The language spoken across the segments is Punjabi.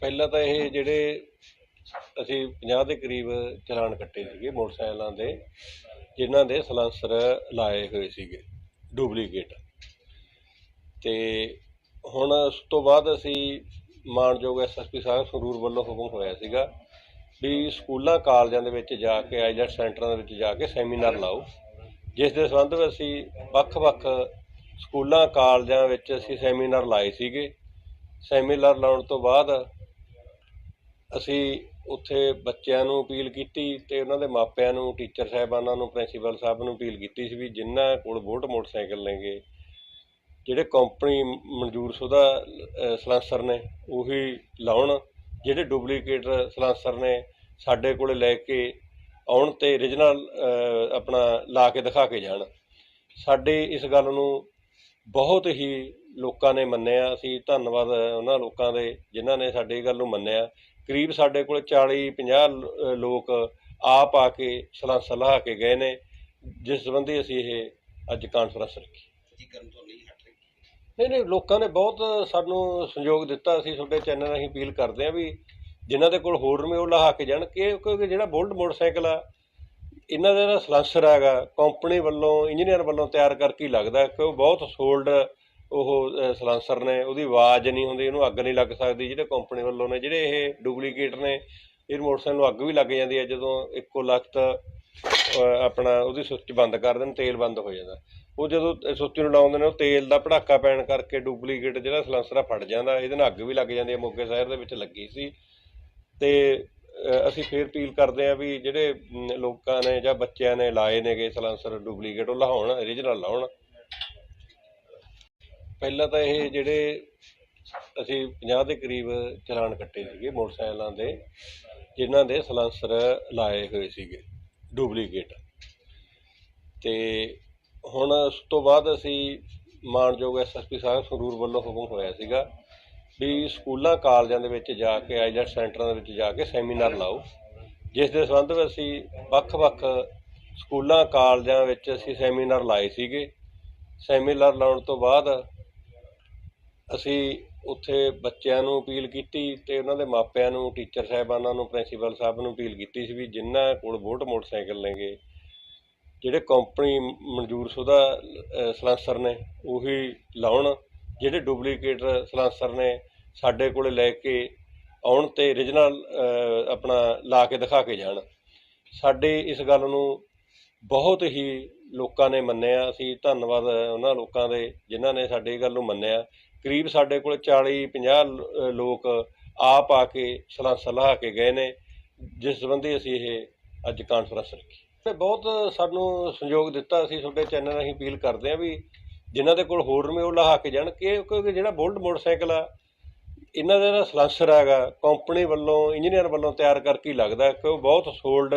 ਪਹਿਲਾਂ ਤਾਂ ਇਹ ਜਿਹੜੇ ਅਸੀਂ 50 ਦੇ ਕਰੀਬ ਚਲਾਨ ਕੱਟੇ ਸੀਗੇ ਮੋਟਰਸਾਈਕਲਾਂ ਦੇ, ਜਿਨ੍ਹਾਂ ਦੇ ਸਲੈਂਸਰ ਲਾਏ ਹੋਏ ਸੀਗੇ, ਡੁਪਲੀਕੇਟ। ਤੇ ਹੁਣ ਉਸ ਤੋਂ ਬਾਅਦ ਅਸੀਂ ਮਾਨਯੋਗ ਐਸਐਸਪੀ ਸਾਹਿਬ ਸੰਗਰੂਰ ਵੱਲੋਂ ਹੁਕਮ ਹੋਇਆ ਸੀਗਾ ਵੀ ਸਕੂਲਾਂ, ਕਾਲਜਾਂ ਦੇ ਵਿੱਚ ਜਾ ਕੇ ਆਈਲੈਟ ਸੈਂਟਰਾਂ ਦੇ ਵਿੱਚ ਜਾ ਕੇ ਸੈਮੀਨਾਰ ਲਾਓ, ਜਿਸ ਦੇ ਸੰਬੰਧ ਵਿੱਚ ਅਸੀਂ ਵੱਖ-ਵੱਖ ਸਕੂਲਾਂ, ਕਾਲਜਾਂ ਵਿੱਚ ਅਸੀਂ ਸੈਮੀਨਾਰ ਲਾਏ ਸੀਗੇ। ਸੈਮੀਨਾਰ ਲਾਉਣ ਤੋਂ ਬਾਅਦ ਅਸੀਂ ਉੱਥੇ ਬੱਚਿਆਂ ਨੂੰ ਅਪੀਲ ਕੀਤੀ ਅਤੇ ਉਹਨਾਂ ਦੇ ਮਾਪਿਆਂ ਨੂੰ ਟੀਚਰ ਸਾਹਿਬਾਨਾਂ ਨੂੰ ਪ੍ਰਿੰਸੀਪਲ ਸਾਹਿਬ ਨੂੰ ਅਪੀਲ ਕੀਤੀ ਸੀ ਵੀ ਜਿਨ੍ਹਾਂ ਕੋਲ ਬੁਲਟ ਮੋਟਰਸਾਈਕਲ ਨੇਗੇ ਜਿਹੜੇ ਕੰਪਨੀ ਮਨਜ਼ੂਰ ਸ਼ੁਦਾ ਅ, ਨੇ ਉਹੀ ਲਾਉਣ। ਜਿਹੜੇ ਡੁਪਲੀਕੇਟ ਸਲਾਂਸਰ ਨੇ ਸਾਡੇ ਕੋਲੇ ਲੈ ਕੇ ਆਉਣ ਤੇ origignal ਆਪਣਾ ਲਾ ਕੇ ਦਿਖਾ ਕੇ ਜਾਣ। ਸਾਡੇ ਇਸ ਗੱਲ ਨੂੰ ਬਹੁਤ ਹੀ ਲੋਕਾਂ ਨੇ ਮੰਨਿਆ। ਅਸੀਂ ਧੰਨਵਾਦ ਉਹਨਾਂ ਲੋਕਾਂ ਦੇ ਜਿਨ੍ਹਾਂ ਨੇ ਸਾਡੀ ਗੱਲ ਨੂੰ ਮੰਨਿਆ। ਕਰੀਬ ਸਾਡੇ ਕੋਲ 40 50 ਲੋਕ ਆਪ ਆ ਕੇ ਸਲਾਂਸਰ ਲਹਾ ਕੇ ਗਏ ਨੇ ਜਿਸ ਸੰਬੰਧੀ ਅਸੀਂ ਇਹ ਅੱਜ ਕਾਨਫਰੰਸ ਰੱਖੀ। ਨਹੀਂ ਨਹੀਂ ਲੋਕਾਂ ਨੇ ਬਹੁਤ ਸਾਨੂੰ ਸਹਿਯੋਗ ਦਿੱਤਾ। ਅਸੀਂ ਤੁਹਾਡੇ ਚੈਨਲ ਰਾਹੀਂ ਅਪੀਲ ਕਰਦੇ ਹਾਂ ਵੀ ਜਿਨ੍ਹਾਂ ਦੇ ਕੋਲ ਹੋਰ ਨੇ ਉਹ ਲਹਾ ਕੇ ਜਾਣ। ਕਿ ਕਿਉਂਕਿ ਜਿਹੜਾ ਬੁਲਟ ਮੋਟਰਸਾਈਕਲ ਆ ਇਹਨਾਂ ਦਾ ਜਿਹੜਾ ਸਲੈਂਸਰ ਹੈਗਾ ਕੰਪਨੀ ਵੱਲੋਂ ਇੰਜੀਨੀਅਰ ਵੱਲੋਂ ਤਿਆਰ ਕਰਕੇ ਲੱਗਦਾ ਕਿ ਉਹ ਬਹੁਤ ਸੋਲਡ ਉਹ ਅ, ਸਲੈਂਸਰ ਨੇ ਉਹਦੀ ਆਵਾਜ਼ ਨਹੀਂ ਹੁੰਦੀ ਇਹਨੂੰ ਅੱਗ ਨਹੀਂ ਲੱਗ ਸਕਦੀ ਜਿਹੜੇ ਕੰਪਨੀ ਵੱਲੋਂ ਨੇ ਜਿਹੜੇ ਇਹ ਡੁਪਲੀਕੇਟ ਨੇ ਇਹ ਮੋਟਰਸਾਈਕਲ ਨੂੰ ਅੱਗ ਵੀ ਲੱਗ ਜਾਂਦੀ ਹੈ ਜਦੋਂ ਇੱਕੋ ਲਖਤ ਆਪਣਾ ਉਹਦੀ ਸੁੱਚ ਬੰਦ ਕਰ ਦੇਣ ਤੇਲ ਬੰਦ ਹੋ ਜਾਂਦਾ। ਉਹ ਜਦੋਂ ਸੁੱਚ ਨੂੰ ਲਾਉਂਦੇ ਨੇ ਉਹ ਤੇਲ ਦਾ ਭੜਾਕਾ ਪੈਣ ਕਰਕੇ ਡੁਪਲੀਕੇਟ ਜਿਹੜਾ ਸਲੈਂਸਰ ਆ ਫਟ ਜਾਂਦਾ ਇਹਦੇ ਨਾਲ ਅੱਗ ਵੀ ਲੱਗ ਜਾਂਦੀ ਹੈ ਮੋਗੇ ਸ਼ਹਿਰ ਦੇ ਵਿੱਚ ਲੱਗੀ ਸੀ। ਤੇ ਅਸੀਂ ਫੇਰ ਅਪੀਲ ਕਰਦੇ ਹਾਂ ਵੀ ਜਿਹੜੇ ਲੋਕਾਂ ਨੇ ਜਾਂ ਬੱਚਿਆਂ ਨੇ ਲਾਏ ਨੇਗੇ ਸਲੈਂਸਰ ਡੁਪਲੀਕੇਟ ਉਹ ਲਾਉਣ ਓਰੀਜਨਲ ਲਾਉਣ। ਪਹਿਲਾਂ ਤਾਂ ਇਹ ਜਿਹੜੇ ਅਸੀਂ 50 ਦੇ ਕਰੀਬ ਚਲਾਨ ਕੱਟੇ ਸੀਗੇ ਮੋਟਰਸਾਈਕਲਾਂ ਦੇ, ਜਿਨ੍ਹਾਂ ਦੇ ਸਲੈਂਸਰ ਲਾਏ ਹੋਏ ਸੀਗੇ, ਡੁਪਲੀਕੇਟ। ਤੇ ਹੁਣ ਉਸ ਤੋਂ ਬਾਅਦ ਅਸੀਂ ਮਾਨਯੋਗ ਐਸਐਸਪੀ ਸਾਹਿਬ ਸੰਗਰੂਰ ਵੱਲੋਂ ਹੁਕਮ ਹੋਇਆ ਸੀਗਾ ਵੀ ਸਕੂਲਾਂ, ਕਾਲਜਾਂ ਦੇ ਵਿੱਚ ਜਾ ਕੇ ਆਈਲੈਟ ਸੈਂਟਰਾਂ ਦੇ ਵਿੱਚ ਜਾ ਕੇ ਸੈਮੀਨਾਰ ਲਾਓ, ਜਿਸ ਦੇ ਸੰਬੰਧ ਵਿੱਚ ਅਸੀਂ ਵੱਖ-ਵੱਖ ਸਕੂਲਾਂ, ਕਾਲਜਾਂ ਵਿੱਚ ਅਸੀਂ ਸੈਮੀਨਾਰ ਲਾਏ ਸੀਗੇ। ਸੈਮੀਨਾਰ ਲਾਉਣ ਤੋਂ ਬਾਅਦ ਅਸੀਂ ਉੱਥੇ ਬੱਚਿਆਂ ਨੂੰ ਅਪੀਲ ਕੀਤੀ ਅਤੇ ਉਹਨਾਂ ਦੇ ਮਾਪਿਆਂ ਨੂੰ, ਟੀਚਰ ਸਾਹਿਬਾਨਾਂ ਨੂੰ, ਪ੍ਰਿੰਸੀਪਲ ਸਾਹਿਬ ਨੂੰ ਅਪੀਲ ਕੀਤੀ ਸੀ ਵੀ ਜਿਨ੍ਹਾਂ ਕੋਲ ਬੁਲਟ ਮੋਟਰਸਾਈਕਲ ਨੇਗੇ, ਜਿਹੜੇ ਕੰਪਨੀ ਮਨਜ਼ੂਰਸ਼ੁਦਾ ਸਲਾਂਸਰ ਨੇ, ਉਹੀ ਲਾਉਣ। ਜਿਹੜੇ ਡੁਪਲੀਕੇਟ ਸਲਾਂਸਰ ਨੇ, ਸਾਡੇ ਕੋਲੇ ਲੈ ਕੇ ਆਉਣ ਤੇ origignal ਆਪਣਾ ਲਾ ਕੇ ਦਿਖਾ ਕੇ ਜਾਣ। ਸਾਡੇ ਇਸ ਗੱਲ ਨੂੰ ਬਹੁਤ ਹੀ ਲੋਕਾਂ ਨੇ ਮੰਨਿਆ। ਅਸੀਂ ਧੰਨਵਾਦ ਉਹਨਾਂ ਲੋਕਾਂ ਦੇ ਜਿਨ੍ਹਾਂ ਨੇ ਸਾਡੀ ਗੱਲ ਨੂੰ ਮੰਨਿਆ। ਕਰੀਬ ਸਾਡੇ ਕੋਲ 40 50 ਲੋਕ ਆਪ ਆ ਕੇ ਸਲਾਹ ਸਲਾਹ ਕੇ ਗਏ ਨੇ ਜਿਸ ਸੰਬੰਧੀ ਅਸੀਂ ਇਹ ਅੱਜ ਕਾਨਫਰੰਸ ਰੱਖੀ। ਤੇ ਬਹੁਤ ਸਾਨੂੰ ਸਹਿਯੋਗ ਦਿੱਤਾ ਅਸੀਂ ਤੁਹਾਡੇ ਚੈਨਲ ਰਾਹੀਂ ਅਪੀਲ ਕਰਦੇ ਹਾਂ ਵੀ ਜਿਨ੍ਹਾਂ ਦੇ ਕੋਲ ਹੋਰ ਨੇ ਉਹ ਲਹਾ ਕੇ ਜਾਣ ਕਿ ਕਿਉਂਕਿ ਜਿਹੜਾ ਬੁਲਟ ਮੋਟਰਸਾਈਕਲ ਆ ਇਹਨਾਂ ਦਾ ਜਿਹੜਾ ਸਲੈਂਸਰ ਹੈਗਾ ਕੰਪਨੀ ਵੱਲੋਂ ਇੰਜੀਨੀਅਰ ਵੱਲੋਂ ਤਿਆਰ ਕਰਕੇ ਹੀ ਲੱਗਦਾ ਕਿ ਉਹ ਬਹੁਤ ਸੋਲਡ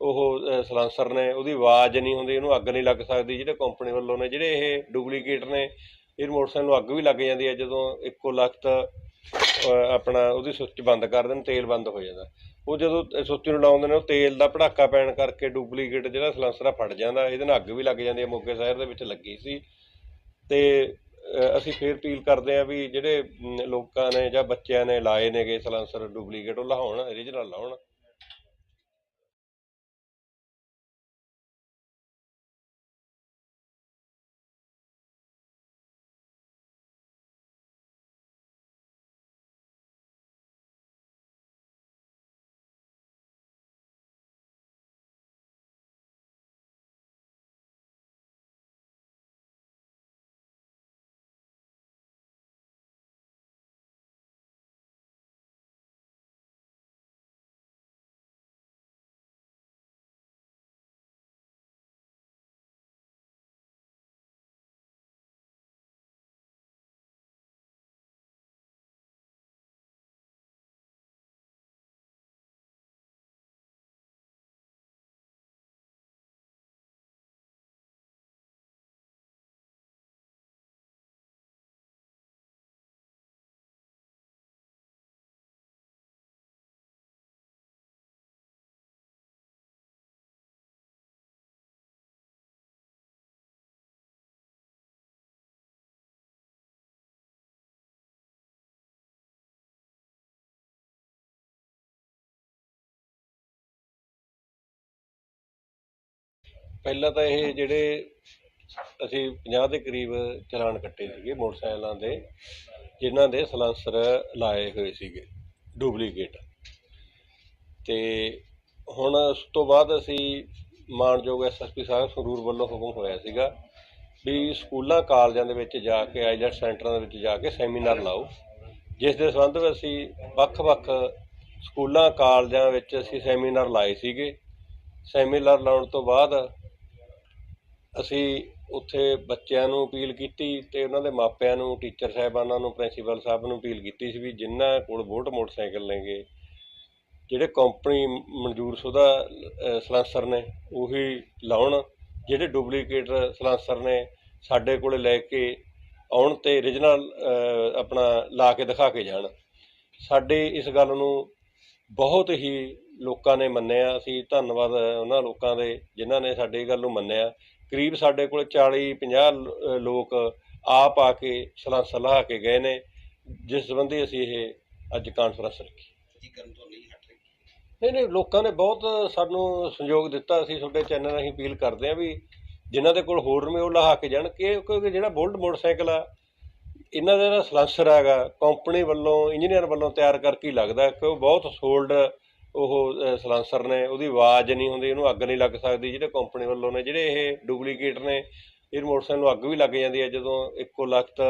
ਉਹ ਅ, ਸਲੈਂਸਰ ਨੇ ਉਹਦੀ ਆਵਾਜ਼ ਨਹੀਂ ਹੁੰਦੀ ਇਹਨੂੰ ਅੱਗ ਨਹੀਂ ਲੱਗ ਸਕਦੀ ਜਿਹੜੇ ਕੰਪਨੀ ਵੱਲੋਂ ਨੇ ਜਿਹੜੇ ਇਹ ਡੁਪਲੀਕੇਟ ਨੇ ਇਹ ਮੋਟਰਸਾਈਕਲ ਨੂੰ ਅੱਗ ਵੀ ਲੱਗ ਜਾਂਦੀ ਹੈ ਜਦੋਂ ਇੱਕੋ ਲਖਤ ਅ, ਆਪਣਾ ਉਹਦੀ ਸੁੱਚ ਬੰਦ ਕਰ ਦੇਣ ਤੇਲ ਬੰਦ ਹੋ ਜਾਂਦਾ। ਉਹ ਜਦੋਂ ਸੁੱਚ ਨੂੰ ਲਾਉਂਦੇ ਨੇ ਉਹ ਤੇਲ ਦਾ ਭੜਾਕਾ ਪੈਣ ਕਰਕੇ ਡੁਪਲੀਕੇਟ ਜਿਹੜਾ ਸਲੈਂਸਰ ਆ ਫਟ ਜਾਂਦਾ ਇਹਦੇ ਨਾਲ ਅੱਗ ਵੀ ਲੱਗ ਜਾਂਦੀ ਹੈ ਮੋਗੇ ਸ਼ਹਿਰ ਦੇ ਵਿੱਚ ਲੱਗੀ ਸੀ। ਤੇ ਅਸੀਂ ਫੇਰ ਅਪੀਲ ਕਰਦੇ ਹਾਂ ਵੀ ਜਿਹੜੇ ਲੋਕਾਂ ਨੇ ਜਾਂ ਬੱਚਿਆਂ ਨੇ ਲਾਏ ਨੇਗੇ ਸਲੈਂਸਰ ਡੁਪਲੀਕੇਟ ਉਹ ਲਾਉਣ origignal ਲਾਉਣ। ਪਹਿਲਾਂ ਤਾਂ ਇਹ ਜਿਹੜੇ ਅਸੀਂ 50 ਦੇ ਕਰੀਬ ਚਲਾਨ ਕੱਟੇ ਸੀਗੇ ਮੋਟਰਸਾਈਕਲਾਂ ਦੇ, ਜਿਨ੍ਹਾਂ ਦੇ ਸਲੈਂਸਰ ਲਾਏ ਹੋਏ ਸੀਗੇ, ਡੁਪਲੀਕੇਟ। ਤੇ ਹੁਣ ਉਸ ਤੋਂ ਬਾਅਦ ਅਸੀਂ ਮਾਨਯੋਗ ਐਸਐਸਪੀ ਸਾਹਿਬ ਸੰਗਰੂਰ ਵੱਲੋਂ ਹੁਕਮ ਹੋਇਆ ਸੀਗਾ ਵੀ ਸਕੂਲਾਂ, ਕਾਲਜਾਂ ਦੇ ਵਿੱਚ ਜਾ ਕੇ ਆਈਲੈਟ ਸੈਂਟਰਾਂ ਦੇ ਵਿੱਚ ਜਾ ਕੇ ਸੈਮੀਨਾਰ ਲਾਓ, ਜਿਸ ਦੇ ਸੰਬੰਧ ਵਿੱਚ ਅਸੀਂ ਵੱਖ-ਵੱਖ ਸਕੂਲਾਂ, ਕਾਲਜਾਂ ਵਿੱਚ ਅਸੀਂ ਸੈਮੀਨਾਰ ਲਾਏ ਸੀਗੇ। ਸੈਮੀਨਾਰ ਲਾਉਣ ਤੋਂ ਬਾਅਦ ਅਸੀਂ ਉੱਥੇ ਬੱਚਿਆਂ ਨੂੰ ਅਪੀਲ ਕੀਤੀ ਅਤੇ ਉਹਨਾਂ ਦੇ ਮਾਪਿਆਂ ਨੂੰ, ਟੀਚਰ ਸਾਹਿਬਾਨਾਂ ਨੂੰ, ਪ੍ਰਿੰਸੀਪਲ ਸਾਹਿਬ ਨੂੰ ਅਪੀਲ ਕੀਤੀ ਸੀ ਵੀ ਜਿਨ੍ਹਾਂ ਕੋਲ ਬੁਲਟ ਮੋਟਰਸਾਈਕਲ ਨੇਗੇ, ਜਿਹੜੇ ਕੰਪਨੀ ਮਨਜ਼ੂਰਸ਼ੁਦਾ ਸਲਾਂਸਰ ਨੇ, ਉਹੀ ਲਾਉਣ। ਜਿਹੜੇ ਡੁਪਲੀਕੇਟ ਸਲਾਂਸਰ ਨੇ, ਸਾਡੇ ਕੋਲੇ ਲੈ ਕੇ ਆਉਣ ਤੇ origignal ਆਪਣਾ ਲਾ ਕੇ ਦਿਖਾ ਕੇ ਜਾਣ। ਸਾਡੇ ਇਸ ਗੱਲ ਨੂੰ ਬਹੁਤ ਹੀ ਲੋਕਾਂ ਨੇ ਮੰਨਿਆ। ਅਸੀਂ ਧੰਨਵਾਦ ਉਹਨਾਂ ਲੋਕਾਂ ਦੇ ਜਿਨ੍ਹਾਂ ਨੇ ਸਾਡੀ ਗੱਲ ਨੂੰ ਮੰਨਿਆ। ਕਰੀਬ ਸਾਡੇ ਕੋਲ 40 50 ਲੋਕ ਆਪ ਆ ਕੇ ਸਲਾਹ ਲਾ ਕੇ ਗਏ ਨੇ ਜਿਸ ਸੰਬੰਧੀ ਅਸੀਂ ਇਹ ਅੱਜ ਕਾਨਫਰੰਸ ਰੱਖੀ। ਨਹੀਂ ਨਹੀਂ ਲੋਕਾਂ ਨੇ ਬਹੁਤ ਸਾਨੂੰ ਸਹਿਯੋਗ ਦਿੱਤਾ। ਅਸੀਂ ਤੁਹਾਡੇ ਚੈਨਲ ਰਾਹੀਂ ਅਪੀਲ ਕਰਦੇ ਹਾਂ ਵੀ ਜਿਨ੍ਹਾਂ ਦੇ ਕੋਲ ਹੋਰ ਨੇ ਉਹ ਲਹਾ ਕੇ ਜਾਣ। ਕਿ ਕਿਉਂਕਿ ਜਿਹੜਾ ਬੁਲਟ ਮੋਟਰਸਾਈਕਲ ਆ ਇਹਨਾਂ ਦਾ ਜਿਹੜਾ ਸਲੈਂਸਰ ਹੈਗਾ ਕੰਪਨੀ ਵੱਲੋਂ ਇੰਜੀਨੀਅਰ ਵੱਲੋਂ ਤਿਆਰ ਕਰਕੇ ਲੱਗਦਾ ਕਿ ਉਹ ਬਹੁਤ ਸੋਲਡ ਉਹ ਅ, ਸਲੈਂਸਰ ਨੇ ਉਹਦੀ ਆਵਾਜ਼ ਨਹੀਂ ਹੁੰਦੀ ਇਹਨੂੰ ਅੱਗ ਨਹੀਂ ਲੱਗ ਸਕਦੀ ਜਿਹੜੇ ਕੰਪਨੀ ਵੱਲੋਂ ਨੇ ਜਿਹੜੇ ਇਹ ਡੁਪਲੀਕੇਟ ਨੇ ਇਹ ਮੋਟਰਸਾਈਕਲ ਨੂੰ ਅੱਗ ਵੀ ਲੱਗ ਜਾਂਦੀ ਹੈ ਜਦੋਂ ਇੱਕੋ ਲਖਤ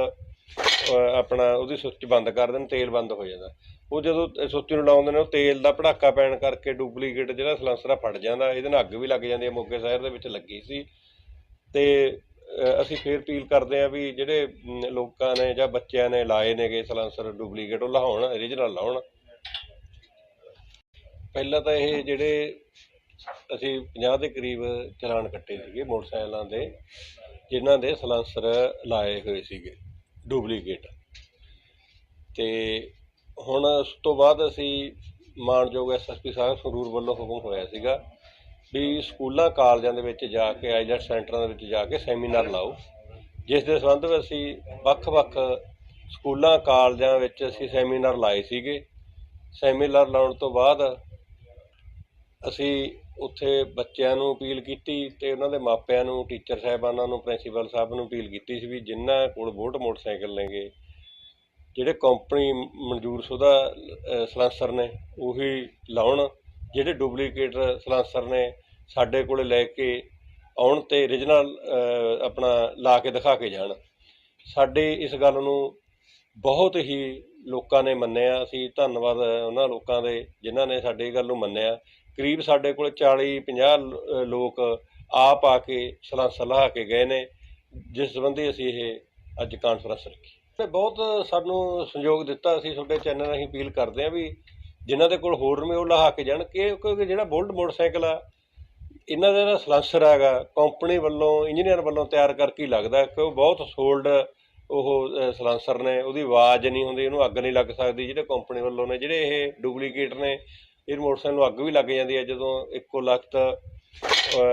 ਆਪਣਾ ਉਹਦੀ ਸੁੱਚ ਬੰਦ ਕਰ ਦੇਣ ਤੇਲ ਬੰਦ ਹੋ ਜਾਂਦਾ। ਉਹ ਜਦੋਂ ਸੁੱਚ ਨੂੰ ਲਾਉਂਦੇ ਨੇ ਉਹ ਤੇਲ ਦਾ ਭੜਾਕਾ ਪੈਣ ਕਰਕੇ ਡੁਪਲੀਕੇਟ ਜਿਹੜਾ ਸਲੈਂਸਰ ਆ ਫਟ ਜਾਂਦਾ ਇਹਦੇ ਨਾਲ ਅੱਗ ਵੀ ਲੱਗ ਜਾਂਦੀ ਹੈ ਮੋਗੇ ਸ਼ਹਿਰ ਦੇ ਵਿੱਚ ਲੱਗੀ ਸੀ। ਤੇ ਅਸੀਂ ਫੇਰ ਅਪੀਲ ਕਰਦੇ ਹਾਂ ਵੀ ਜਿਹੜੇ ਲੋਕਾਂ ਨੇ ਜਾਂ ਬੱਚਿਆਂ ਨੇ ਲਾਏ ਨੇਗੇ ਸਲੈਂਸਰ ਡੁਪਲੀਕੇਟ ਉਹ ਲਾਉਣ ਓਰੀਜਨਲ ਲਾਉਣ। ਪਹਿਲਾਂ ਤਾਂ ਇਹ ਜਿਹੜੇ ਅਸੀਂ 50 ਦੇ ਕਰੀਬ ਚਲਾਨ ਕੱਟੇ ਸੀਗੇ ਮੋਟਰਸਾਈਕਲਾਂ ਦੇ, ਜਿਨ੍ਹਾਂ ਦੇ ਸਲੈਂਸਰ ਲਾਏ ਹੋਏ ਸੀਗੇ, ਡੁਪਲੀਕੇਟ। ਤੇ ਹੁਣ ਉਸ ਤੋਂ ਬਾਅਦ ਅਸੀਂ ਮਾਨਯੋਗ ਐਸਐਸਪੀ ਸਾਹਿਬ ਸੰਗਰੂਰ ਵੱਲੋਂ ਹੁਕਮ ਹੋਇਆ ਸੀਗਾ ਵੀ ਸਕੂਲਾਂ, ਕਾਲਜਾਂ ਦੇ ਵਿੱਚ ਜਾ ਕੇ ਆਈਲੈਟ ਸੈਂਟਰਾਂ ਦੇ ਵਿੱਚ ਜਾ ਕੇ ਸੈਮੀਨਾਰ ਲਾਓ, ਜਿਸ ਦੇ ਸੰਬੰਧ ਵਿੱਚ ਅਸੀਂ ਵੱਖ-ਵੱਖ ਸਕੂਲਾਂ, ਕਾਲਜਾਂ ਵਿੱਚ ਅਸੀਂ ਸੈਮੀਨਾਰ ਲਾਏ ਸੀਗੇ। ਸੈਮੀਨਾਰ ਲਾਉਣ ਤੋਂ ਬਾਅਦ ਅਸੀਂ ਉੱਥੇ ਬੱਚਿਆਂ ਨੂੰ ਅਪੀਲ ਕੀਤੀ ਅਤੇ ਉਹਨਾਂ ਦੇ ਮਾਪਿਆਂ ਨੂੰ, ਟੀਚਰ ਸਾਹਿਬਾਨਾਂ ਨੂੰ, ਪ੍ਰਿੰਸੀਪਲ ਸਾਹਿਬ ਨੂੰ ਅਪੀਲ ਕੀਤੀ ਸੀ ਵੀ ਜਿਨ੍ਹਾਂ ਕੋਲ ਬੁਲਟ ਮੋਟਰਸਾਈਕਲ ਨੇਗੇ, ਜਿਹੜੇ ਕੰਪਨੀ ਮਨਜ਼ੂਰਸ਼ੁਦਾ ਸ਼ੁਦਾ ਨੇ, ਉਹੀ ਲਾਉਣ। ਜਿਹੜੇ ਡੁਪਲੀਕੇਟ ਸਲੈਂਸਰ ਨੇ, ਸਾਡੇ ਕੋਲੇ ਲੈ ਕੇ ਆਉਣ ਤੇ origignal ਆਪਣਾ ਲਾ ਕੇ ਦਿਖਾ ਕੇ ਜਾਣ। ਸਾਡੇ ਇਸ ਗੱਲ ਨੂੰ ਬਹੁਤ ਹੀ ਲੋਕਾਂ ਨੇ ਮੰਨਿਆ। ਅਸੀਂ ਧੰਨਵਾਦ ਉਹਨਾਂ ਲੋਕਾਂ ਦੇ ਜਿਨ੍ਹਾਂ ਨੇ ਸਾਡੀ ਗੱਲ ਨੂੰ ਮੰਨਿਆ। ਕਰੀਬ ਸਾਡੇ ਕੋਲ 40 50 ਲੋਕ ਆਪ ਆ ਕੇ ਸਲਾਹ ਸਲਾਹ ਕੇ ਗਏ ਨੇ ਜਿਸ ਸੰਬੰਧੀ ਅਸੀਂ ਇਹ ਅੱਜ ਕਾਨਫਰੰਸ ਰੱਖੀ। ਤੇ ਬਹੁਤ ਸਾਨੂੰ ਸਹਿਯੋਗ ਦਿੱਤਾ ਅਸੀਂ ਤੁਹਾਡੇ ਚੈਨਲ ਰਾਹੀਂ ਅਪੀਲ ਕਰਦੇ ਹਾਂ ਵੀ ਜਿਨ੍ਹਾਂ ਦੇ ਕੋਲ ਹੋਰ ਨੇ ਉਹ ਲਹਾ ਕੇ ਜਾਣ ਕਿ ਕਿਉਂਕਿ ਜਿਹੜਾ ਬੁਲਟ ਮੋਟਰਸਾਈਕਲ ਆ ਇਹਨਾਂ ਦਾ ਜਿਹੜਾ ਸਲੈਂਸਰ ਹੈਗਾ ਕੰਪਨੀ ਵੱਲੋਂ ਇੰਜੀਨੀਅਰ ਵੱਲੋਂ ਤਿਆਰ ਕਰਕੇ ਹੀ ਲੱਗਦਾ ਕਿ ਉਹ ਬਹੁਤ ਸੋਲਡ ਉਹ ਅ, ਸਲੈਂਸਰ ਨੇ ਉਹਦੀ ਆਵਾਜ਼ ਨਹੀਂ ਹੁੰਦੀ ਉਹਨੂੰ ਅੱਗ ਨਹੀਂ ਲੱਗ ਸਕਦੀ ਜਿਹੜੇ ਕੰਪਨੀ ਵੱਲੋਂ ਨੇ ਜਿਹੜੇ ਇਹ ਡੁਪਲੀਕੇਟ ਨੇ ਇਹ ਮੋਟਰਸਾਈਕਲ ਨੂੰ ਅੱਗ ਵੀ ਲੱਗ ਜਾਂਦੀ ਹੈ ਜਦੋਂ ਇੱਕੋ ਲਖਤ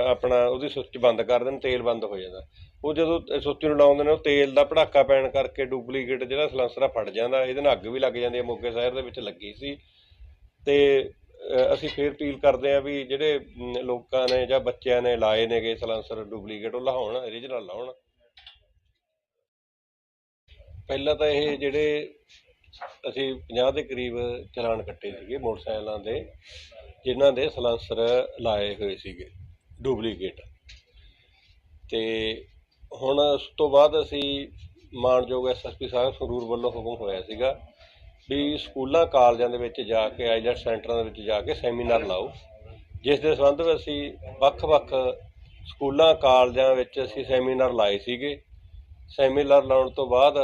ਆਪਣਾ ਉਹਦੀ ਸੁੱਚ ਬੰਦ ਕਰ ਦੇਣ, ਤੇਲ ਬੰਦ ਹੋ ਜਾਂਦਾ। ਉਹ ਜਦੋਂ ਸੁੱਚ ਨੂੰ ਲਾਉਂਦੇ ਨੇ, ਉਹ ਤੇਲ ਦਾ ਭੜਾਕਾ ਪੈਣ ਕਰਕੇ ਡੁਪਲੀਕੇਟ ਜਿਹੜਾ ਸਲੈਂਸਰ ਆ ਫਟ ਜਾਂਦਾ, ਇਹਦੇ ਨਾਲ ਅੱਗ ਵੀ ਲੱਗ ਜਾਂਦੀ ਹੈ। ਮੋਗੇ ਸ਼ਹਿਰ ਦੇ ਵਿੱਚ ਲੱਗੀ ਸੀ। ਤੇ ਅਸੀਂ ਫੇਰ ਅਪੀਲ ਕਰਦੇ ਹਾਂ ਵੀ ਜਿਹੜੇ ਲੋਕਾਂ ਨੇ ਜਾਂ ਬੱਚਿਆਂ ਨੇ ਲਾਏ ਨੇਗੇ ਸਲੈਂਸਰ ਡੁਪਲੀਕੇਟ, ਉਹ ਲਾਉਣ ਓਰੀਜਨਲ ਲਾਉਣ। ਪਹਿਲਾਂ ਤਾਂ ਇਹ ਜਿਹੜੇ ਅਸੀਂ 50 ਦੇ ਕਰੀਬ ਚਲਾਨ ਕੱਟੇ ਸੀਗੇ ਮੋਟਰਸਾਈਕਲਾਂ ਦੇ, ਜਿਨ੍ਹਾਂ ਦੇ ਸਲੈਂਸਰ ਲਾਏ ਹੋਏ ਸੀਗੇ, ਡੁਪਲੀਕੇਟ। ਤੇ ਹੁਣ ਉਸ ਤੋਂ ਬਾਅਦ ਅਸੀਂ ਮਾਨਯੋਗ ਐਸਐਸਪੀ ਸਾਹਿਬ ਸੰਗਰੂਰ ਵੱਲੋਂ ਹੁਕਮ ਹੋਇਆ ਸੀਗਾ ਵੀ ਸਕੂਲਾਂ, ਕਾਲਜਾਂ ਦੇ ਵਿੱਚ ਜਾ ਕੇ ਆਈਲੈਟ ਸੈਂਟਰਾਂ ਦੇ ਵਿੱਚ ਜਾ ਕੇ ਸੈਮੀਨਾਰ ਲਾਓ, ਜਿਸ ਦੇ ਸੰਬੰਧ ਵਿੱਚ ਅਸੀਂ ਵੱਖ-ਵੱਖ ਸਕੂਲਾਂ, ਕਾਲਜਾਂ ਵਿੱਚ ਅਸੀਂ ਸੈਮੀਨਾਰ ਲਾਏ ਸੀਗੇ। ਸੈਮੀਨਾਰ ਲਾਉਣ ਤੋਂ ਬਾਅਦ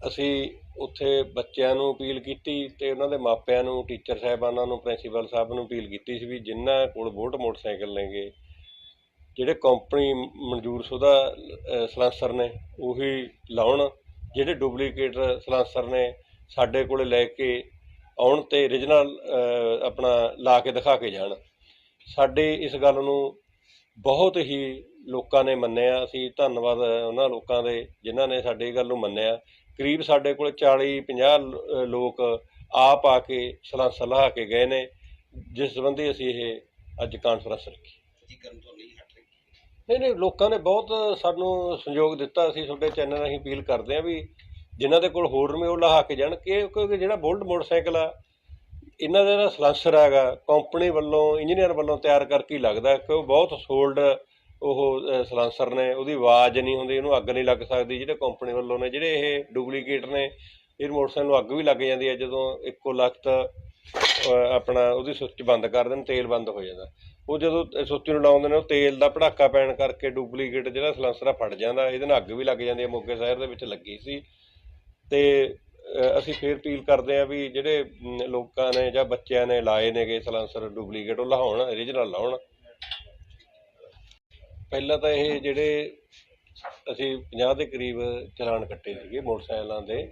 ਅਸੀਂ ਉੱਥੇ ਬੱਚਿਆਂ ਨੂੰ ਅਪੀਲ ਕੀਤੀ ਅਤੇ ਉਹਨਾਂ ਦੇ ਮਾਪਿਆਂ ਨੂੰ, ਟੀਚਰ ਸਾਹਿਬਾਨਾਂ ਨੂੰ, ਪ੍ਰਿੰਸੀਪਲ ਸਾਹਿਬ ਨੂੰ ਅਪੀਲ ਕੀਤੀ ਸੀ ਵੀ ਜਿਨ੍ਹਾਂ ਕੋਲ ਬੁਲਟ ਮੋਟਰਸਾਈਕਲ ਨੇਗੇ, ਜਿਹੜੇ ਕੰਪਨੀ ਮਨਜ਼ੂਰਸ਼ੁਦਾ ਸ਼ੁਦਾ ਨੇ, ਉਹੀ ਲਾਉਣ। ਜਿਹੜੇ ਡੁਪਲੀਕੇਟ ਸਲੈਂਸਰ ਨੇ, ਸਾਡੇ ਕੋਲੇ ਲੈ ਕੇ ਆਉਣ ਤੇ origignal ਆਪਣਾ ਲਾ ਕੇ ਦਿਖਾ ਕੇ ਜਾਣ। ਸਾਡੇ ਇਸ ਗੱਲ ਨੂੰ ਬਹੁਤ ਹੀ ਲੋਕਾਂ ਨੇ ਮੰਨਿਆ। ਅਸੀਂ ਧੰਨਵਾਦ ਉਹਨਾਂ ਲੋਕਾਂ ਦੇ ਜਿਨ੍ਹਾਂ ਨੇ ਸਾਡੀ ਗੱਲ ਨੂੰ ਮੰਨਿਆ। ਕਰੀਬ ਸਾਡੇ ਕੋਲ 40 50 ਲੋਕ ਆਪ ਆ ਕੇ ਸਲਾਹ ਸਲਾਹ ਕੇ ਗਏ ਨੇ ਜਿਸ ਸੰਬੰਧੀ ਅਸੀਂ ਇਹ ਅੱਜ ਕਾਨਫਰੰਸ ਰੱਖੀ। ਨਹੀਂ ਨਹੀਂ ਲੋਕਾਂ ਨੇ ਬਹੁਤ ਸਾਨੂੰ ਸਹਿਯੋਗ ਦਿੱਤਾ। ਅਸੀਂ ਤੁਹਾਡੇ ਚੈਨਲ ਰਾਹੀਂ ਅਪੀਲ ਕਰਦੇ ਹਾਂ ਵੀ ਜਿਨ੍ਹਾਂ ਦੇ ਕੋਲ ਹੋਰ ਨੇ ਉਹ ਲਹਾ ਕੇ ਜਾਣ ਕਿ ਕਿਉਂਕਿ ਜਿਹੜਾ ਬੁਲਟ ਮੋਟਰਸਾਈਕਲ ਆ ਇਹਨਾਂ ਦਾ ਜਿਹੜਾ ਸਲੈਂਸਰ ਹੈਗਾ ਕੰਪਨੀ ਵੱਲੋਂ ਇੰਜੀਨੀਅਰ ਵੱਲੋਂ ਤਿਆਰ ਕਰਕੇ ਲੱਗਦਾ ਕਿ ਉਹ ਬਹੁਤ ਸੋਲਡ ਉਹ ਅ, ਨੇ ਉਹਦੀ ਆਵਾਜ਼ ਨਹੀਂ ਹੁੰਦੀ ਇਹਨੂੰ ਅੱਗ ਨਹੀਂ ਲੱਗ ਸਕਦੀ ਜਿਹੜੇ ਕੰਪਨੀ ਵੱਲੋਂ ਨੇ ਜਿਹੜੇ ਇਹ ਡੁਪਲੀਕੇਟ ਨੇ ਇਹ ਮੋਟਰਸਾਈਕਲ ਨੂੰ ਅੱਗ ਵੀ ਲੱਗ ਜਾਂਦੀ ਹੈ ਜਦੋਂ ਇੱਕੋ ਲਖਤ ਆਪਣਾ ਉਹਦੀ ਸੁੱਚ ਬੰਦ ਕਰ ਦੇਣ ਤੇਲ ਬੰਦ ਹੋ ਜਾਂਦਾ। ਉਹ ਜਦੋਂ ਇਹ ਨੂੰ ਲਾਉਂਦੇ ਨੇ ਉਹ ਤੇਲ ਦਾ ਭੜਾਕਾ ਪੈਣ ਕਰਕੇ ਡੁਪਲੀਕੇਟ ਜਿਹੜਾ ਸਲੈਂਸਰ ਆ ਫਟ ਜਾਂਦਾ ਇਹਦੇ ਨਾਲ ਅੱਗ ਵੀ ਲੱਗ ਜਾਂਦੀ ਹੈ ਮੋਗੇ ਸ਼ਹਿਰ ਦੇ ਵਿੱਚ ਲੱਗੀ ਸੀ। ਤੇ ਅਸੀਂ ਫੇਰ ਅਪੀਲ ਕਰਦੇ ਹਾਂ ਵੀ ਜਿਹੜੇ ਲੋਕਾਂ ਨੇ ਜਾਂ ਬੱਚਿਆਂ ਨੇ ਲਾਏ ਨੇਗੇ ਸਲੈਂਸਰ ਡੁਪਲੀਕੇਟ ਉਹ ਲਾਉਣ ਓਰੀਜਨਲ ਲਾਉਣ। ਪਹਿਲਾਂ ਤਾਂ ਇਹ ਜਿਹੜੇ ਅਸੀਂ 50 ਦੇ ਕਰੀਬ ਚਲਾਨ ਕੱਟੇ ਸੀਗੇ ਮੋਟਰਸਾਈਕਲਾਂ ਦੇ,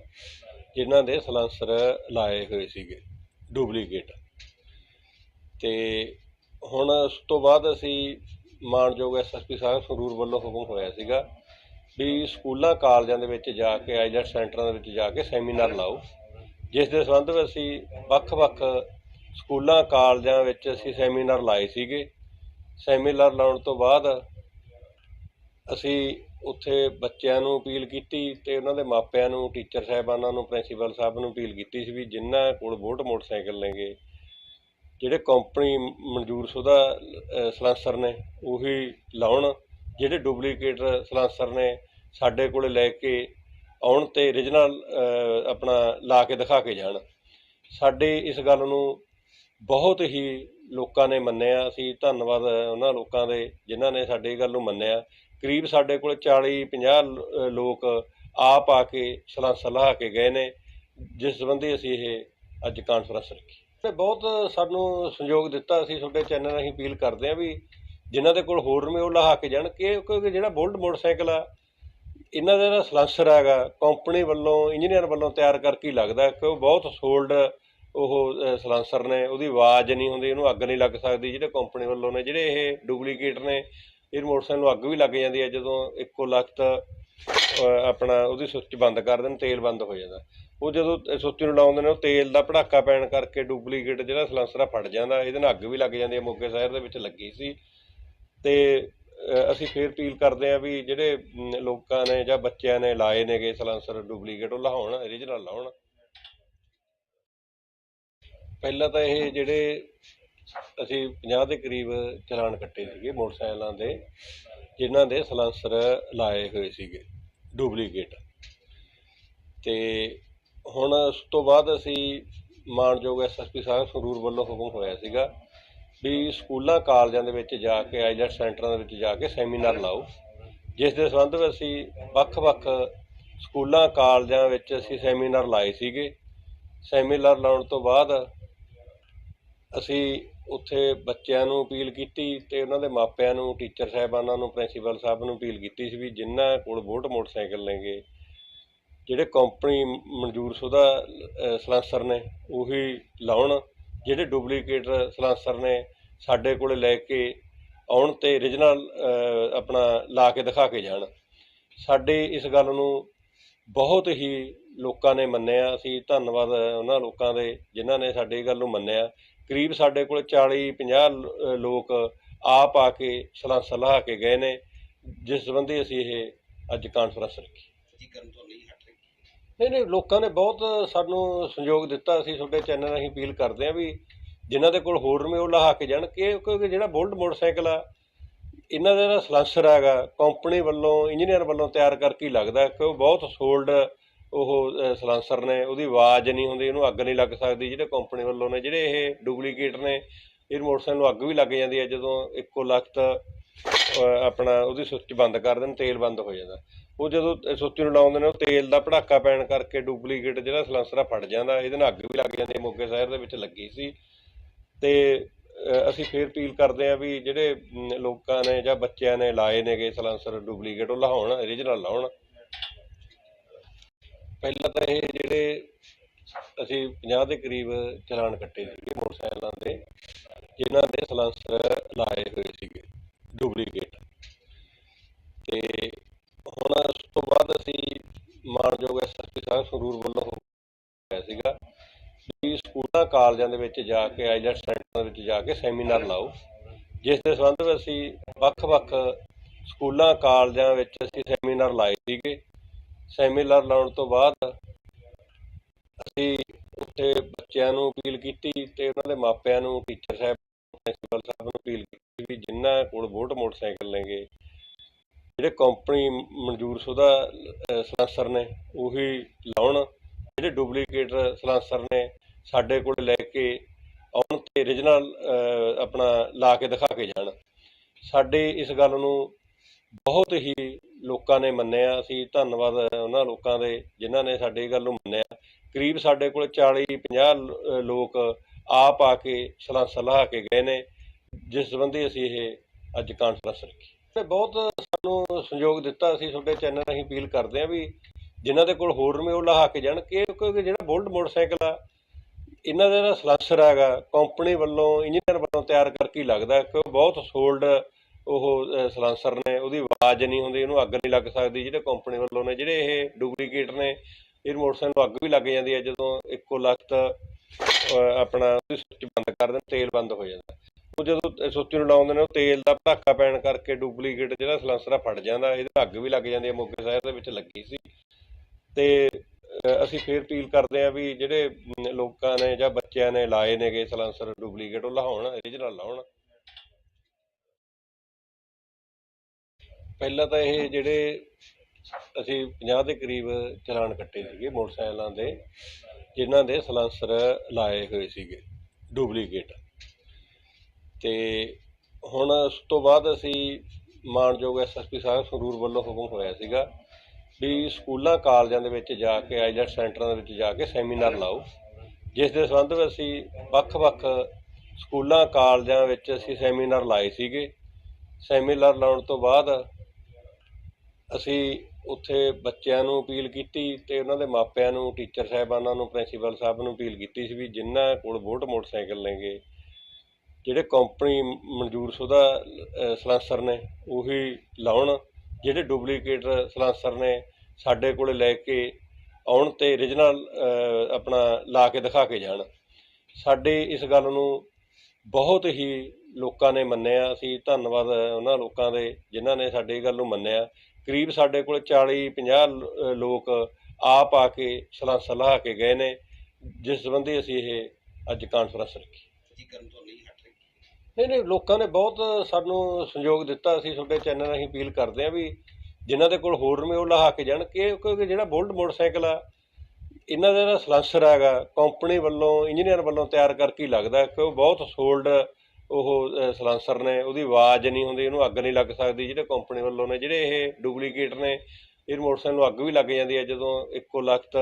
ਜਿਨ੍ਹਾਂ ਦੇ ਸਲੈਂਸਰ ਲਾਏ ਹੋਏ ਸੀਗੇ, ਡੁਪਲੀਕੇਟ। ਤੇ ਹੁਣ ਉਸ ਤੋਂ ਬਾਅਦ ਅਸੀਂ ਮਾਨਯੋਗ ਐਸਐਸਪੀ ਸਾਹਿਬ ਸੰਗਰੂਰ ਵੱਲੋਂ ਹੁਕਮ ਹੋਇਆ ਸੀਗਾ ਵੀ ਸਕੂਲਾਂ, ਕਾਲਜਾਂ ਦੇ ਵਿੱਚ ਜਾ ਕੇ ਆਈਲੈਟ ਸੈਂਟਰਾਂ ਦੇ ਵਿੱਚ ਜਾ ਕੇ ਸੈਮੀਨਾਰ ਲਾਓ, ਜਿਸ ਦੇ ਸੰਬੰਧ ਵਿੱਚ ਅਸੀਂ ਵੱਖ-ਵੱਖ ਸਕੂਲਾਂ, ਕਾਲਜਾਂ ਵਿੱਚ ਅਸੀਂ ਸੈਮੀਨਾਰ ਲਾਏ ਸੀਗੇ। ਸੈਮੀਨਾਰ ਲਾਉਣ ਤੋਂ ਬਾਅਦ ਅਸੀਂ ਉੱਥੇ ਬੱਚਿਆਂ ਨੂੰ ਅਪੀਲ ਕੀਤੀ ਅਤੇ ਉਹਨਾਂ ਦੇ ਮਾਪਿਆਂ ਨੂੰ, ਟੀਚਰ ਸਾਹਿਬਾਨਾਂ ਨੂੰ, ਪ੍ਰਿੰਸੀਪਲ ਸਾਹਿਬ ਨੂੰ ਅਪੀਲ ਕੀਤੀ ਸੀ ਵੀ ਜਿਨ੍ਹਾਂ ਕੋਲ ਬੋਟ ਮੋਟਰਸਾਈਕਲ ਨੇਗੇ, ਜਿਹੜੇ ਕੰਪਨੀ ਮਨਜ਼ੂਰਸ਼ੁਦਾ ਸਲਾਂਸਰ ਨੇ, ਉਹੀ ਲਾਉਣ। ਜਿਹੜੇ ਡੁਪਲੀਕੇਟ ਸਲਾਂਸਰ ਨੇ, ਸਾਡੇ ਕੋਲੇ ਲੈ ਕੇ ਆਉਣ ਤੇ origignal ਆਪਣਾ ਲਾ ਕੇ ਦਿਖਾ ਕੇ ਜਾਣ। ਸਾਡੇ ਇਸ ਗੱਲ ਨੂੰ ਬਹੁਤ ਹੀ ਲੋਕਾਂ ਨੇ ਮੰਨਿਆ, ਅਸੀਂ ਧੰਨਵਾਦ ਉਹਨਾਂ ਲੋਕਾਂ ਦੇ ਜਿਨ੍ਹਾਂ ਨੇ ਸਾਡੀ ਗੱਲ ਨੂੰ ਮੰਨਿਆ। ਕਰੀਬ ਸਾਡੇ ਕੋਲ 40 50 ਲੋਕ ਆਪ ਆ ਕੇ ਸਲਾਂਸਰ ਲਹਾ ਕੇ ਗਏ ਨੇ, ਜਿਸ ਸੰਬੰਧੀ ਅਸੀਂ ਇਹ ਅੱਜ ਕਾਨਫਰੰਸ ਰੱਖੀ। ਤੇ ਬਹੁਤ ਸਾਨੂੰ ਸਹਿਯੋਗ ਦਿੱਤਾ ਅਸੀਂ ਤੁਹਾਡੇ ਚੈਨਲ ਰਾਹੀਂ ਅਪੀਲ ਕਰਦੇ ਹਾਂ ਵੀ ਜਿਨ੍ਹਾਂ ਦੇ ਕੋਲ ਹੋਰ ਨੇ ਉਹ ਲਹਾ ਕੇ ਜਾਣ, ਕਿ ਕਿਉਂਕਿ ਜਿਹੜਾ ਬੁਲਟ ਮੋਟਰਸਾਈਕਲ ਆ, ਇਹਨਾਂ ਦਾ ਜਿਹੜਾ ਸਲੈਂਸਰ ਹੈਗਾ ਕੰਪਨੀ ਵੱਲੋਂ ਇੰਜੀਨੀਅਰ ਵੱਲੋਂ ਤਿਆਰ ਕਰਕੇ ਲੱਗਦਾ ਕਿ ਉਹ ਬਹੁਤ ਸੋਲਡ ਉਹ ਅ, ਨੇ ਉਹਦੀ ਆਵਾਜ਼ ਨਹੀਂ ਹੁੰਦੀ ਇਹਨੂੰ ਅੱਗ ਨਹੀਂ ਲੱਗ ਸਕਦੀ ਜਿਹੜੇ ਕੰਪਨੀ ਵੱਲੋਂ ਨੇ ਜਿਹੜੇ ਇਹ ਡੁਪਲੀਕੇਟ ਨੇ ਇਹ ਮੋਟਰਸਾਈਕਲ ਨੂੰ ਅੱਗ ਵੀ ਲੱਗ ਜਾਂਦੀ ਹੈ ਜਦੋਂ ਇੱਕੋ ਲਖਤ ਆਪਣਾ ਉਹਦੀ ਸੁੱਚ ਬੰਦ ਕਰ ਦੇਣ ਤੇਲ ਬੰਦ ਹੋ ਜਾਂਦਾ। ਉਹ ਜਦੋਂ ਸੁੱਚ ਨੂੰ ਲਾਉਂਦੇ ਨੇ ਉਹ ਤੇਲ ਦਾ ਭੜਾਕਾ ਪੈਣ ਕਰਕੇ ਡੁਪਲੀਕੇਟ ਜਿਹੜਾ ਸਲੈਂਸਰ ਆ ਫਟ ਜਾਂਦਾ ਇਹਦੇ ਨਾਲ ਅੱਗ ਵੀ ਲੱਗ ਜਾਂਦੀ ਹੈ ਮੋਗੇ ਸ਼ਹਿਰ ਦੇ ਵਿੱਚ ਲੱਗੀ ਸੀ। ਤੇ ਅਸੀਂ ਫੇਰ ਅਪੀਲ ਕਰਦੇ ਹਾਂ ਵੀ ਜਿਹੜੇ ਲੋਕਾਂ ਨੇ ਜਾਂ ਬੱਚਿਆਂ ਨੇ ਲਾਏ ਨੇਗੇ ਸਲੈਂਸਰ ਡੁਪਲੀਕੇਟ ਉਹ ਲਾਉਣ ਓਰੀਜਨਲ ਲਾਉਣ। ਪਹਿਲਾਂ ਤਾਂ ਇਹ ਜਿਹੜੇ ਅਸੀਂ 50 ਦੇ ਕਰੀਬ ਚਲਾਨ ਕੱਟੇ ਸੀਗੇ ਮੋਟਰਸਾਈਕਲਾਂ ਦੇ, ਜਿਨ੍ਹਾਂ ਦੇ ਸਲੈਂਸਰ ਲਾਏ ਹੋਏ ਸੀਗੇ, ਡੁਪਲੀਕੇਟ। ਤੇ ਹੁਣ ਉਸ ਤੋਂ ਬਾਅਦ ਅਸੀਂ ਮਾਨਯੋਗ ਐਸਐਸਪੀ ਸਾਹਿਬ ਸੰਗਰੂਰ ਵੱਲੋਂ ਹੁਕਮ ਹੋਇਆ ਸੀਗਾ ਵੀ ਸਕੂਲਾਂ, ਕਾਲਜਾਂ ਦੇ ਵਿੱਚ ਜਾ ਕੇ ਆਈਲੈਟ ਸੈਂਟਰਾਂ ਦੇ ਵਿੱਚ ਜਾ ਕੇ ਸੈਮੀਨਾਰ ਲਾਓ, ਜਿਸ ਦੇ ਸੰਬੰਧ ਵਿੱਚ ਅਸੀਂ ਵੱਖ-ਵੱਖ ਸਕੂਲਾਂ, ਕਾਲਜਾਂ ਵਿੱਚ ਅਸੀਂ ਸੈਮੀਨਾਰ ਲਾਏ ਸੀਗੇ। ਸੈਮੀਨਾਰ ਲਾਉਣ ਤੋਂ ਬਾਅਦ ਅਸੀਂ ਉੱਥੇ ਬੱਚਿਆਂ ਨੂੰ ਅਪੀਲ ਕੀਤੀ ਅਤੇ ਉਹਨਾਂ ਦੇ ਮਾਪਿਆਂ ਨੂੰ, ਟੀਚਰ ਸਾਹਿਬਾਨਾਂ ਨੂੰ, ਪ੍ਰਿੰਸੀਪਲ ਸਾਹਿਬ ਨੂੰ ਅਪੀਲ ਕੀਤੀ ਸੀ ਵੀ ਜਿਨ੍ਹਾਂ ਕੋਲ ਬੋਟ ਮੋਟਰਸਾਈਕਲ ਨੇਗੇ, ਜਿਹੜੇ ਕੰਪਨੀ ਮਨਜ਼ੂਰਸ਼ੁਦਾ ਸਲਾਂਸਰ ਨੇ, ਉਹੀ ਲਾਉਣ। ਜਿਹੜੇ ਡੁਪਲੀਕੇਟ ਸਲਾਂਸਰ ਨੇ, ਸਾਡੇ ਕੋਲੇ ਲੈ ਕੇ ਆਉਣ ਤੇ origignal ਆਪਣਾ ਲਾ ਕੇ ਦਿਖਾ ਕੇ ਜਾਣ। ਸਾਡੇ ਇਸ ਗੱਲ ਨੂੰ ਬਹੁਤ ਹੀ ਲੋਕਾਂ ਨੇ ਮੰਨਿਆ। ਅਸੀਂ ਧੰਨਵਾਦ ਉਹਨਾਂ ਲੋਕਾਂ ਦੇ ਜਿਨ੍ਹਾਂ ਨੇ ਸਾਡੀ ਗੱਲ ਨੂੰ ਮੰਨਿਆ। ਕਰੀਬ ਸਾਡੇ ਕੋਲ 40 50 ਲੋਕ ਆਪ ਆ ਕੇ ਸਲਾਹ ਲਹਾ ਕੇ ਗਏ ਨੇ ਜਿਸ ਸੰਬੰਧੀ ਅਸੀਂ ਇਹ ਅੱਜ ਕਾਨਫਰੰਸ ਰੱਖੀ। ਨਹੀਂ ਨਹੀਂ ਲੋਕਾਂ ਨੇ ਬਹੁਤ ਸਾਨੂੰ ਸਹਿਯੋਗ ਦਿੱਤਾ। ਅਸੀਂ ਤੁਹਾਡੇ ਚੈਨਲ ਰਾਹੀਂ ਅਪੀਲ ਕਰਦੇ ਹਾਂ ਵੀ ਜਿਨ੍ਹਾਂ ਦੇ ਕੋਲ ਹੋਰ ਨੇ ਉਹ ਲਹਾ ਕੇ ਜਾਣ। ਕਿ ਕਿਉਂਕਿ ਜਿਹੜਾ ਬੁਲਟ ਮੋਟਰਸਾਈਕਲ ਆ ਇਹਨਾਂ ਦਾ ਜਿਹੜਾ ਸਲੈਂਸਰ ਹੈਗਾ ਕੰਪਨੀ ਵੱਲੋਂ ਇੰਜੀਨੀਅਰ ਵੱਲੋਂ ਤਿਆਰ ਕਰਕੇ ਲੱਗਦਾ ਕਿ ਉਹ ਬਹੁਤ ਸੋਲਡ ਉਹ ਅ, ਸਲੈਂਸਰ ਨੇ ਉਹਦੀ ਆਵਾਜ਼ ਨਹੀਂ ਹੁੰਦੀ ਇਹਨੂੰ ਅੱਗ ਨਹੀਂ ਲੱਗ ਸਕਦੀ ਜਿਹੜੇ ਕੰਪਨੀ ਵੱਲੋਂ ਨੇ ਜਿਹੜੇ ਇਹ ਡੁਪਲੀਕੇਟ ਨੇ ਇਹ ਮੋਟਰਸਾਈਕਲ ਨੂੰ ਅੱਗ ਵੀ ਲੱਗ ਜਾਂਦੀ ਹੈ ਜਦੋਂ ਇੱਕੋ ਲਖਤ ਆਪਣਾ ਉਹਦੀ ਸੁੱਚ ਬੰਦ ਕਰ ਦੇਣ ਤੇਲ ਬੰਦ ਹੋ ਜਾਂਦਾ। ਉਹ ਜਦੋਂ ਇਹ ਸੁੱਚ ਨੂੰ ਲਾਉਂਦੇ ਨੇ ਉਹ ਤੇਲ ਦਾ ਭੜਾਕਾ ਪੈਣ ਕਰਕੇ ਡੁਪਲੀਕੇਟ ਜਿਹੜਾ ਸਲੈਂਸਰ ਆ ਫਟ ਜਾਂਦਾ ਇਹਦੇ ਨਾਲ ਅੱਗ ਵੀ ਲੱਗ ਜਾਂਦੀ ਮੋਗੇ ਸ਼ਹਿਰ ਦੇ ਵਿੱਚ ਲੱਗੀ ਸੀ। ਤੇ ਅਸੀਂ ਫੇਰ ਅਪੀਲ ਕਰਦੇ ਹਾਂ ਵੀ ਜਿਹੜੇ ਲੋਕਾਂ ਨੇ ਜਾਂ ਬੱਚਿਆਂ ਨੇ ਲਾਏ ਨੇਗੇ ਸਲੈਂਸਰ ਡੁਪਲੀਕੇਟ ਉਹ ਲਾਉਣ ਓਰੀਜਨਲ ਲਾਉਣ। ਪਹਿਲਾਂ ਤਾਂ ਇਹ ਜਿਹੜੇ ਅਸੀਂ 50 ਦੇ ਕਰੀਬ ਚਲਾਨ ਕੱਟੇ ਸੀਗੇ ਮੋਟਰਸਾਈਕਲਾਂ ਦੇ, ਜਿਨ੍ਹਾਂ ਦੇ ਸਲੈਂਸਰ ਲਾਏ ਹੋਏ ਸੀਗੇ ਡੁਪਲੀਕੇਟ ਤੇ ਹੁਣ ਉਸ ਤੋਂ ਬਾਅਦ ਅਸੀਂ ਮਾਨਯੋਗ ਐਸਐਸਪੀ ਸਾਹਿਬ ਸੰਗਰੂਰ ਵੱਲੋਂ ਹੋਇਆ ਸੀਗਾ ਵੀ ਸਕੂਲਾਂ, ਕਾਲਜਾਂ ਦੇ ਵਿੱਚ ਜਾ ਕੇ ਆਈਲੈਟ ਸੈਂਟਰ ਵਿੱਚ ਜਾ ਕੇ ਸੈਮੀਨਾਰ ਲਾਓ, ਜਿਸ ਦੇ ਸੰਬੰਧ ਵਿੱਚ ਅਸੀਂ ਵੱਖ-ਵੱਖ ਸਕੂਲਾਂ, ਕਾਲਜਾਂ ਵਿੱਚ ਅਸੀਂ ਸੈਮੀਨਾਰ ਲਾਏ ਸੀਗੇ। ਸੈਮੀਨਾਰ ਲਾਉਣ ਤੋਂ ਬਾਅਦ ਅਸੀਂ ਉੱਥੇ ਬੱਚਿਆਂ ਨੂੰ ਅਪੀਲ ਕੀਤੀ ਤੇ ਉਹਨਾਂ ਦੇ ਮਾਪਿਆਂ ਨੂੰ ਟੀਚਰ ਸਾਹਿਬ ਪ੍ਰਿੰਸੀਪਲ ਸਾਹਿਬ ਨੂੰ ਅਪੀਲ ਕੀਤੀ ਵੀ ਜਿਨ੍ਹਾਂ ਕੋਲ ਵੋਟ ਮੋਟਰਸਾਈਕਲ ਨੇਗੇ ਜਿਹੜੇ ਕੰਪਨੀ ਮਨਜ਼ੂਰਸ਼ੁਦਾ ਅਹ, ਸਲਾਂਸਰ ਨੇ ਉਹੀ ਲਾਉਣ। ਜਿਹੜੇ ਡੁਪਲੀਕੇਟ ਸਲਾਂਸਰ ਨੇ ਸਾਡੇ ਕੋਲ ਲੈ ਕੇ ਆਉਣ ਤੇ origignal ਆਪਣਾ ਲਾ ਕੇ ਦਿਖਾ ਕੇ ਜਾਣ। ਸਾਡੇ ਇਸ ਗੱਲ ਨੂੰ ਬਹੁਤ ਹੀ ਲੋਕਾਂ ਨੇ ਮੰਨਿਆ, ਅਸੀਂ ਧੰਨਵਾਦ ਉਹਨਾਂ ਲੋਕਾਂ ਦੇ ਜਿਨ੍ਹਾਂ ਨੇ ਸਾਡੀ ਗੱਲ ਨੂੰ ਮੰਨਿਆ। ਕਰੀਬ ਸਾਡੇ ਕੋਲ 40 50 ਲੋਕ ਆਪ ਆ ਕੇ ਸਲਾਹ ਸਲਾਹ ਕੇ ਗਏ ਨੇ, ਜਿਸ ਸੰਬੰਧੀ ਅਸੀਂ ਇਹ ਅੱਜ ਕਾਨਫਰੰਸ ਰੱਖੀ ਤੇ ਬਹੁਤ ਸਾਨੂੰ ਸਹਿਯੋਗ ਦਿੱਤਾ, ਅਸੀਂ ਤੁਹਾਡੇ ਚੈਨਲ ਰਾਹੀਂ ਅਪੀਲ ਕਰਦੇ ਹਾਂ ਵੀ ਜਿਨ੍ਹਾਂ ਦੇ ਕੋਲ ਹੋਰ ਨੇ ਉਹ ਲਹਾ ਕੇ ਜਾਣ, ਕਿ ਕਿਉਂਕਿ ਜਿਹੜਾ ਬੁਲਟ ਮੋਟਰਸਾਈਕਲ ਆ, ਇਹਨਾਂ ਦਾ ਜਿਹੜਾ ਸਲਾਂਸਰ ਹੈਗਾ, ਕੰਪਨੀ ਵੱਲੋਂ, ਇੰਜੀਨੀਅਰ ਵੱਲੋਂ ਤਿਆਰ ਕਰਕੇ ਲੱਗਦਾ ਕਿ ਉਹ ਬਹੁਤ ਸੋਲਡ ਉਹ ਅਹ, ਨੇ ਉਹਦੀ ਆਵਾਜ਼ ਨਹੀਂ ਹੁੰਦੀ ਉਹਨੂੰ ਅੱਗ ਨਹੀਂ ਲੱਗ ਸਕਦੀ ਜਿਹੜੇ ਕੰਪਨੀ ਵੱਲੋਂ ਨੇ ਜਿਹੜੇ ਇਹ ਡੁਪਲੀਕੇਟ ਨੇ ਇਹ ਮੋਟਰਸਾਈਕਲ ਨੂੰ ਅੱਗ ਵੀ ਲੱਗ ਜਾਂਦੀ ਹੈ ਜਦੋਂ ਇੱਕੋ ਲਖਤ ਆਪਣਾ ਉਹਦੀ ਸੁੱਚ ਬੰਦ ਕਰ ਦੇਣ ਤੇਲ ਬੰਦ ਹੋ ਜਾਂਦਾ। ਉਹ ਜਦੋਂ ਸੁੱਚ ਨੂੰ ਲਾਉਂਦੇ ਨੇ ਉਹ ਤੇਲ ਦਾ ਭੜਾਕਾ ਪੈਣ ਕਰਕੇ ਡੁਪਲੀਕੇਟ ਜਿਹੜਾ ਸਲਾਂਸਰ ਆ ਫਟ ਜਾਂਦਾ ਇਹਦੇ ਅੱਗ ਵੀ ਲੱਗ ਜਾਂਦੀ ਹੈ ਮੋਗੇ ਸ਼ਹਿਰ ਦੇ ਵਿੱਚ ਲੱਗੀ ਸੀ। ਤੇ ਅਸੀਂ ਫੇਰ ਅਪੀਲ ਕਰਦੇ ਹਾਂ ਵੀ ਜਿਹੜੇ ਲੋਕਾਂ ਨੇ ਜਾਂ ਬੱਚਿਆਂ ਨੇ ਲਾਏ ਨੇਗੇ ਸਲਾਂਸਰ ਡੁਪਲੀਕੇਟ ਉਹ ਲਾਉਣ ਓਰੀਜਨਲ ਲਾਉਣ। ਪਹਿਲਾਂ ਤਾਂ ਇਹ ਜਿਹੜੇ ਅਸੀਂ 50 ਦੇ ਕਰੀਬ ਚਲਾਨ ਕੱਟੇ ਸੀਗੇ ਮੋਟਰਸਾਈਕਲਾਂ ਦੇ, ਜਿਨ੍ਹਾਂ ਦੇ ਸਲਾਂਸਰ ਲਾਏ ਹੋਏ ਸੀਗੇ, ਡੁਪਲੀਕੇਟ। ਤੇ ਹੁਣ ਉਸ ਤੋਂ ਬਾਅਦ ਅਸੀਂ ਮਾਨਯੋਗ ਐਸਐਸਪੀ ਸਾਹਿਬ ਸੰਗਰੂਰ ਵੱਲੋਂ ਹੁਕਮ ਹੋਇਆ ਸੀਗਾ ਵੀ ਸਕੂਲਾਂ, ਕਾਲਜਾਂ ਦੇ ਵਿੱਚ ਜਾ ਕੇ ਆਈਲੈਟ ਸੈਂਟਰਾਂ ਦੇ ਵਿੱਚ ਜਾ ਕੇ ਸੈਮੀਨਾਰ ਲਾਓ, ਜਿਸ ਦੇ ਸੰਬੰਧ ਵਿੱਚ ਅਸੀਂ ਵੱਖ-ਵੱਖ ਸਕੂਲਾਂ, ਕਾਲਜਾਂ ਵਿੱਚ ਅਸੀਂ ਸੈਮੀਨਾਰ ਲਾਏ ਸੀਗੇ। ਸੈਮੀਨਾਰ ਲਾਉਣ ਤੋਂ ਬਾਅਦ ਅਸੀਂ ਉੱਥੇ ਬੱਚਿਆਂ ਨੂੰ ਅਪੀਲ ਕੀਤੀ ਅਤੇ ਉਹਨਾਂ ਦੇ ਮਾਪਿਆਂ ਨੂੰ ਟੀਚਰ ਸਾਹਿਬਾਨਾਂ ਨੂੰ ਪ੍ਰਿੰਸੀਪਲ ਸਾਹਿਬ ਨੂੰ ਅਪੀਲ ਕੀਤੀ ਸੀ ਵੀ ਜਿਨ੍ਹਾਂ ਕੋਲ ਬੋਟ ਮੋਟਰਸਾਈਕਲ ਨੇਗੇ ਜਿਹੜੇ ਕੰਪਨੀ ਮਨਜ਼ੂਰਸ਼ੁਦਾ ਅਹ, ਸਲਾਂਸਰ ਨੇ ਉਹੀ ਲਾਉਣ। ਜਿਹੜੇ ਡੁਪਲੀਕੇਟ ਸਲਾਂਸਰ ਨੇ ਸਾਡੇ ਕੋਲ ਲੈ ਕੇ ਆਉਣ ਤੇ origignal ਆਪਣਾ ਲਾ ਕੇ ਦਿਖਾ ਕੇ ਜਾਣ। ਸਾਡੇ ਇਸ ਗੱਲ ਨੂੰ ਬਹੁਤ ਹੀ ਲੋਕਾਂ ਨੇ ਮੰਨਿਆ। ਅਸੀਂ ਧੰਨਵਾਦ ਉਹਨਾਂ ਲੋਕਾਂ ਦੇ ਜਿਨ੍ਹਾਂ ਨੇ ਸਾਡੀ ਗੱਲ ਨੂੰ ਮੰਨਿਆ। ਕਰੀਬ ਸਾਡੇ ਕੋਲ 40 50 ਲੋਕ ਆਪ ਆ ਕੇ ਸਲਾਹ ਸਲਾਹ ਕੇ ਗਏ ਨੇ ਜਿਸ ਸੰਬੰਧੀ ਅਸੀਂ ਇਹ ਅੱਜ ਕਾਨਫਰੰਸ ਰੱਖੀ। ਨਹੀਂ ਨਹੀਂ ਲੋਕਾਂ ਨੇ ਬਹੁਤ ਸਾਨੂੰ ਸਹਿਯੋਗ ਦਿੱਤਾ। ਅਸੀਂ ਤੁਹਾਡੇ ਚੈਨਲ ਰਾਹੀਂ ਅਪੀਲ ਕਰਦੇ ਹਾਂ ਵੀ ਜਿਨ੍ਹਾਂ ਦੇ ਕੋਲ ਹੋਰ ਨੇ ਉਹ ਲਹਾ ਕੇ ਜਾਣ। ਕਿ ਕਿਉਂਕਿ ਜਿਹੜਾ ਬੁਲਟ ਮੋਟਰਸਾਈਕਲ ਆ ਇਹਨਾਂ ਦਾ ਜਿਹੜਾ ਸਲਾਂਸਰ ਹੈਗਾ ਕੰਪਨੀ ਵੱਲੋਂ ਇੰਜੀਨੀਅਰ ਵੱਲੋਂ ਤਿਆਰ ਕਰਕੇ ਲੱਗਦਾ ਕਿ ਉਹ ਬਹੁਤ ਸੋਲਡ ਉਹ ਅਹ, ਸਲਾਂਸਰ ਨੇ ਉਹਦੀ ਆਵਾਜ਼ ਨਹੀਂ ਹੁੰਦੀ ਇਹਨੂੰ ਅੱਗ ਨਹੀਂ ਲੱਗ ਸਕਦੀ ਜਿਹੜੇ ਕੰਪਨੀ ਵੱਲੋਂ ਨੇ ਜਿਹੜੇ ਇਹ ਡੁਪਲੀਕੇਟ ਨੇ ਇਹ ਮੋਟਰਸਾਈਕਲ ਨੂੰ ਅੱਗ ਵੀ ਲੱਗ ਜਾਂਦੀ ਹੈ ਜਦੋਂ ਇੱਕੋ ਲਖਤ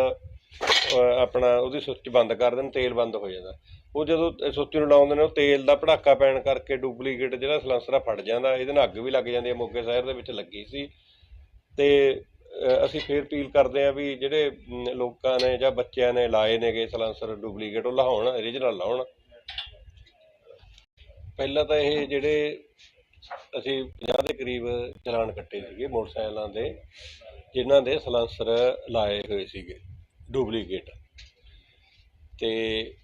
ਆਪਣਾ ਉਹਦੀ ਸੁੱਚ ਬੰਦ ਕਰ ਦੇਣ ਤੇਲ ਬੰਦ ਹੋ ਜਾਂਦਾ। ਉਹ ਜਦੋਂ ਸੁੱਚ ਨੂੰ ਲਾਉਂਦੇ ਨੇ ਉਹ ਤੇਲ ਦਾ ਭੜਾਕਾ ਪੈਣ ਕਰਕੇ ਡੁਪਲੀਕੇਟ ਜਿਹੜਾ ਸਲਾਂਸਰ ਆ ਫਟ ਜਾਂਦਾ ਇਹਦੇ ਨਾਲ ਅੱਗ ਵੀ ਲੱਗ ਜਾਂਦੀ ਹੈ ਮੋਗੇ ਸ਼ਹਿਰ ਦੇ ਵਿੱਚ ਲੱਗੀ ਸੀ। ਤੇ ਅਸੀਂ ਫੇਰ ਅਪੀਲ ਕਰਦੇ ਹਾਂ ਵੀ ਜਿਹੜੇ ਲੋਕਾਂ ਨੇ ਜਾਂ ਬੱਚਿਆਂ ਨੇ ਲਾਏ ਨੇਗੇ ਸਲਾਂਸਰ ਡੁਪਲੀਕੇਟ ਉਹ ਲਾਉਣ ਓਰੀਜਨਲ ਲਾਉਣ। ਪਹਿਲਾਂ ਤਾਂ ਇਹ ਜਿਹੜੇ ਅਸੀਂ 50 ਦੇ ਕਰੀਬ ਚਲਾਨ ਕੱਟੇ ਸੀਗੇ ਮੋਟਰਸਾਈਕਲਾਂ ਦੇ, ਜਿਨ੍ਹਾਂ ਦੇ ਸਲਾਂਸਰ ਲਾਏ ਹੋਏ ਸੀਗੇ, ਡੁਪਲੀਕੇਟ। ਤੇ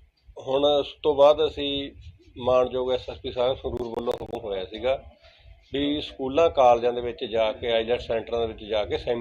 ਹੁਣ ਉਸ ਤੋਂ ਬਾਅਦ ਅਸੀਂ ਮਾਨਯੋਗ ਐਸਐਸਪੀ ਸਾਹਿਬ ਸੰਗਰੂਰ ਵੱਲੋਂ ਹੁਕਮ ਹੋਇਆ ਸੀਗਾ ਵੀ ਸਕੂਲਾਂ, ਕਾਲਜਾਂ ਦੇ ਵਿੱਚ ਜਾ ਕੇ ਆਈਲੈਟ ਸੈਂਟਰਾਂ ਦੇ ਵਿੱਚ ਜਾ ਕੇ ਸੈਮੀ